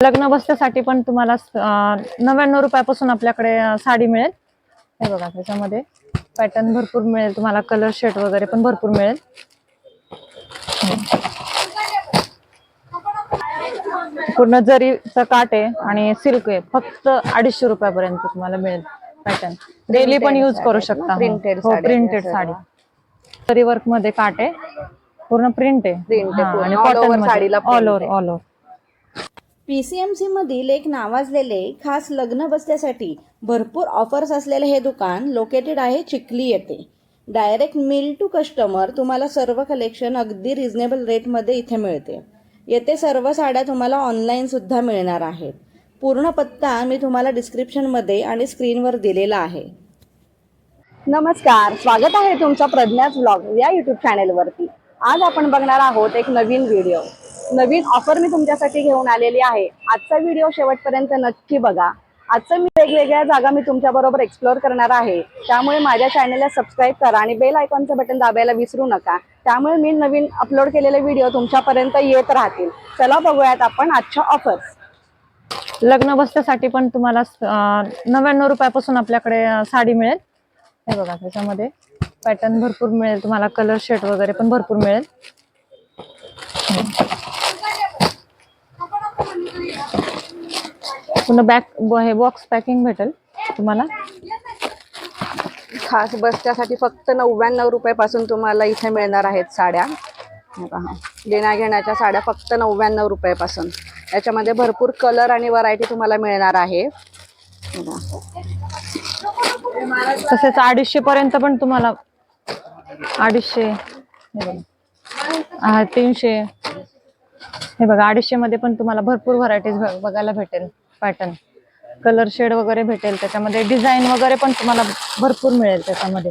लग्न बसण्यासाठी पण तुम्हाला नव्याण्णव रुपयापासून आपल्याकडे साडी मिळेल. हे बघा त्याच्यामध्ये पॅटर्न भरपूर मिळेल. तुम्हाला कलर शेड वगैरे पण भरपूर मिळेल. पूर्ण जरीचं काट आहे आणि सिल्क आहे फक्त अडीचशे रुपयापर्यंत तुम्हाला मिळेल पॅटर्न डेली पण यूज करू शकता हो साड्या प्रिंटेड सर्व. साडी. जरी वर्कमध्ये काट आहे पूर्ण प्रिंट आहे. हा. आणि cotton साडीला all over. All over PCMC मधील एक नावाजलेले खास लग्न बसण्यासाठी भरपूर ऑफर्स असलेले हे दुकान लोकेटेड आहे चिखली येथे. डायरेक्ट मिल टू कस्टमर तुम्हाला सर्व कलेक्शन अगदी रिझनेबल रेटमध्ये इथे मिळते. येथे सर्व साड्या तुम्हाला ऑनलाईनसुद्धा मिळणार आहेत. पूर्ण पत्ता मी तुम्हाला डिस्क्रिप्शनमध्ये आणि स्क्रीनवर दिलेला आहे. नमस्कार स्वागत आहे तुमचं प्रज्ञाच ब्लॉग या यूट्यूब चॅनेलवरती आज आपण बघणार आहोत एक नवीन व्हिडिओ नवीन ऑफर मी तुमच्यासाठी घेऊन आलेली आहे. आजचा व्हिडिओ शेवटपर्यंत नक्की बघा. आजचं मी वेगवेगळ्या जागा मी तुमच्या बरोबर एक्सप्लोअर करणार आहे. त्यामुळे माझ्या चॅनलला सबस्क्राईब करा आणि बेल आयकॉनचं बटन दाबायला विसरू नका. त्यामुळे मी नवीन अपलोड केलेले व्हिडिओ तुमच्यापर्यंत येत राहतील. चला बघूयात आपण आजच्या ऑफर्स लग्न बसण्यासाठी पण तुम्हाला नव्याण्णव रुपयापासून आपल्याकडे साडी मिळेल. हे बघा त्याच्यामध्ये पॅटर्न भरपूर मिळेल. तुम्हाला कलर शेड वगैरे पण भरपूर मिळेल. पुन्हा बॅक हे बॉक्स पॅकिंग भेटेल तुम्हाला. खास बसच्यासाठी फक्त नव्याण्णव रुपयापासून तुम्हाला इथे मिळणार आहेत साड्या. देण्या घेण्याच्या साड्या फक्त नव्याण्णव रुपयापासून. याच्यामध्ये भरपूर कलर आणि व्हरायटी तुम्हाला मिळणार आहे. तसेच अडीचशे पर्यंत पण तुम्हाला अडीचशे हे बघा. तीनशे. हे बघा अडीचशे मध्ये पण तुम्हाला भरपूर व्हरायटीज बघायला भेटेल पॅटर्न कलर शेड वगैरे भेटेल त्याच्यामध्ये डिझाईन वगैरे पण तुम्हाला भरपूर मिळेल त्याच्यामध्ये.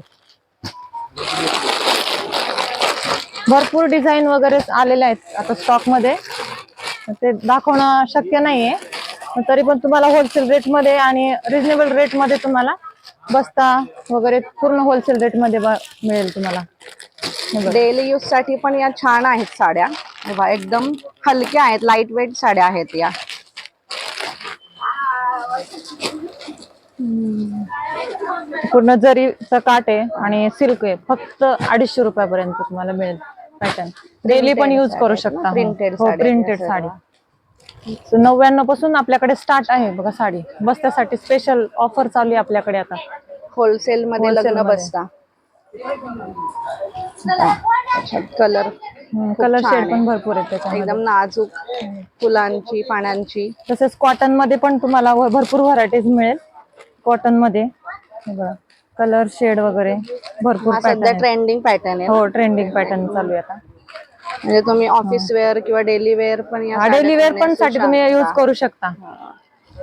भरपूर डिझाईन वगैरे आलेले आहेत आता स्टॉकमध्ये. ते दाखवणं शक्य नाहीये. तरी पण तुम्हाला होलसेल रेटमध्ये आणि रिझनेबल रेटमध्ये तुम्हाला बस्ता वगैरे पूर्ण होलसेल रेटमध्ये मिळेल तुम्हाला. हे. डेली यूजसाठी पण या छान आहेत साड्या. हे एकदम हलक्या आहेत लाइट वेट साड्या आहेत या. पूर्ण जरीचं काट आहे आणि सिल्क आहे. फक्त अडीचशे रुपयापर्यंत तुम्हाला मिळेल पॅटर्न डेली पण यूज करू शकता. Printed हो प्रिंटेड त्या साडी. नव्याण्णवपासून आपल्याकडे स्टार्ट आहे बघा साडी. बस्त्यासाठी स्पेशल ऑफर चालू आहे आपल्याकडे आता. होलसेल मध्ये लग्न. बसता. Colour colour shade. पण भरपूर आहे त्याच्यामध्ये. एकदम नाजूक फुलांची पानांची. तसेच कॉटनमध्ये पण तुम्हाला भरपूर व्हरायटीज मिळेल कॉटनमध्ये. कलर शेड वगैरे भरपूर सध्या ट्रेंडिंग पॅटर्न आहे हो ट्रेंडिंग पॅटर्न चालू आहे आता. म्हणजे तुम्ही ऑफिस वेअर किंवा डेली वेअर पण या डेली वेअर पण साठी तुम्ही. यूज करू शकता.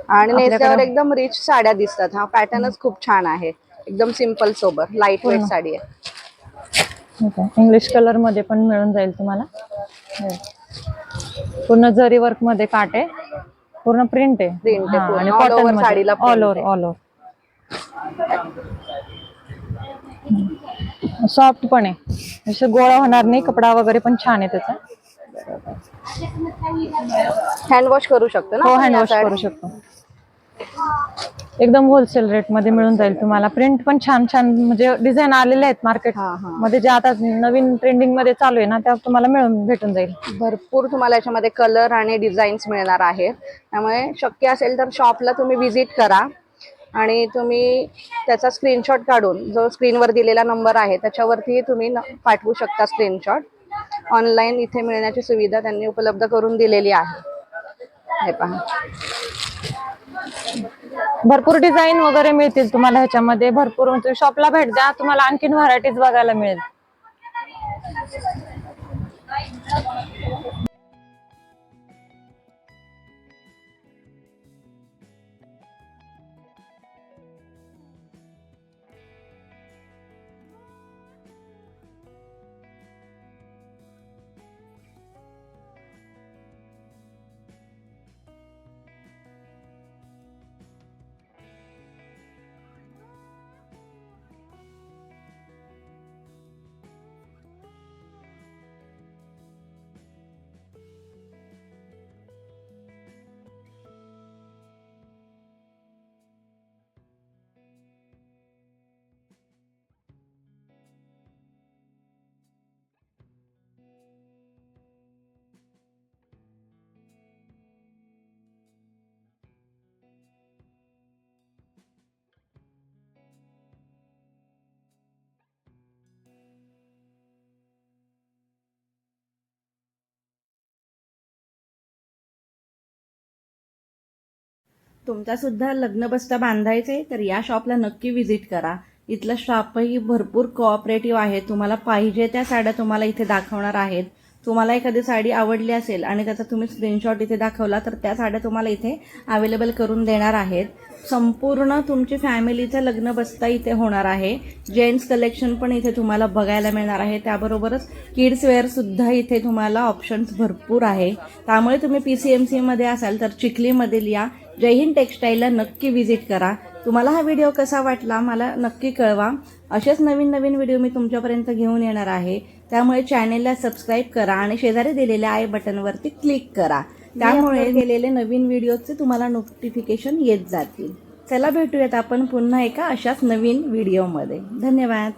आणि नेसल्यावर एकदम रिच साड्या दिसतात. हा पॅटर्नच खूप छान आहे. एकदम simple sober light weight sari आहे. इंग्लिश कलरमध्ये पण मिळून जाईल तुम्हाला. हे. पूर्ण जरी वर्कमध्ये काट आहे पूर्ण प्रिंट आहे. हा, पूर्ण. आणि cotton साडीला all over. All over soft पण आहे. असं गोळा होणार नाही कपडा वगैरे पण छान आहे त्याचा. हँड वॉश करू शकतो ना हो हँड वॉश? करू शकतो. एकदम होलसेल रेटमध्ये मिळून जाईल तुम्हाला. प्रिंट पण छान छान म्हणजे डिझाईन आलेले आहेत मार्केट. मध्ये. जे आता नवीन ट्रेंडिंगमध्ये चालू आहे ना त्या तुम्हाला मिळून भेटून जाईल. भरपूर तुम्हाला याच्यामध्ये कलर आणि डिझाईन्स मिळणार आहेत त्यामुळे शक्य असेल तर शॉपला तुम्ही व्हिजिट करा. आणि तुम्ही त्याचा स्क्रीनशॉट काढून जो स्क्रीनवर दिलेला नंबर आहे त्याच्यावरती तुम्ही न- पाठवू शकता स्क्रीनशॉट ऑनलाईन इथे मिळण्याची सुविधा त्यांनी उपलब्ध करून दिलेली आहे. हे पहा. भरपूर डिझाईन वगैरे मिळतील तुम्हाला ह्याच्यामध्ये. भरपूर म्हणजे शॉपला भेट द्या तुम्हाला आणखीन व्हरायटीज बघायला मिळेल. तुमचा सुद्धा लग्न बांधायचा आहे तर या शॉपला नक्की व्हिजिट करा. इथलं शॉपही भरपूर कोऑपरेटिव्ह आहे. तुम्हाला पाहिजे त्या साड्या तुम्हाला इथे दाखवणार आहेत. तुम्हाला एखादी साडी आवडली असेल आणि त्याचा तुम्ही स्क्रीनशॉट इथे दाखवला तर त्या साड्या तुम्हाला इथे अवेलेबल करून देणार आहेत. संपूर्ण तुमची फॅमिलीचं लग्न बसता इथे होणार आहे. जेंट्स कलेक्शन पण इथे तुम्हाला बघायला मिळणार आहे. त्याबरोबरच किड्स वेअरसुद्धा इथे तुम्हाला ऑप्शन्स भरपूर आहे. त्यामुळे तुम्ही पी सी एम सीमध्ये असाल तर चिखलीमधील या जय हिंद टेक्स्टाईलला नक्की व्हिजिट करा. तुम्हाला हा व्हिडिओ कसा वाटला मला नक्की कळवा. असेच नवीन नवीन व्हिडिओ मी तुमच्यापर्यंत घेऊन येणार आहे. त्यामुळे चॅनेलला सबस्क्राईब करा आणि शेजारी दिलेल्या आय बटनवरती क्लिक करा. त्यामुळे केलेले नवीन व्हिडिओचे तुम्हाला नोटिफिकेशन येत जातील. चला भेटूयात आपण पुन्हा एका अशाच नवीन व्हिडिओमध्ये. धन्यवाद.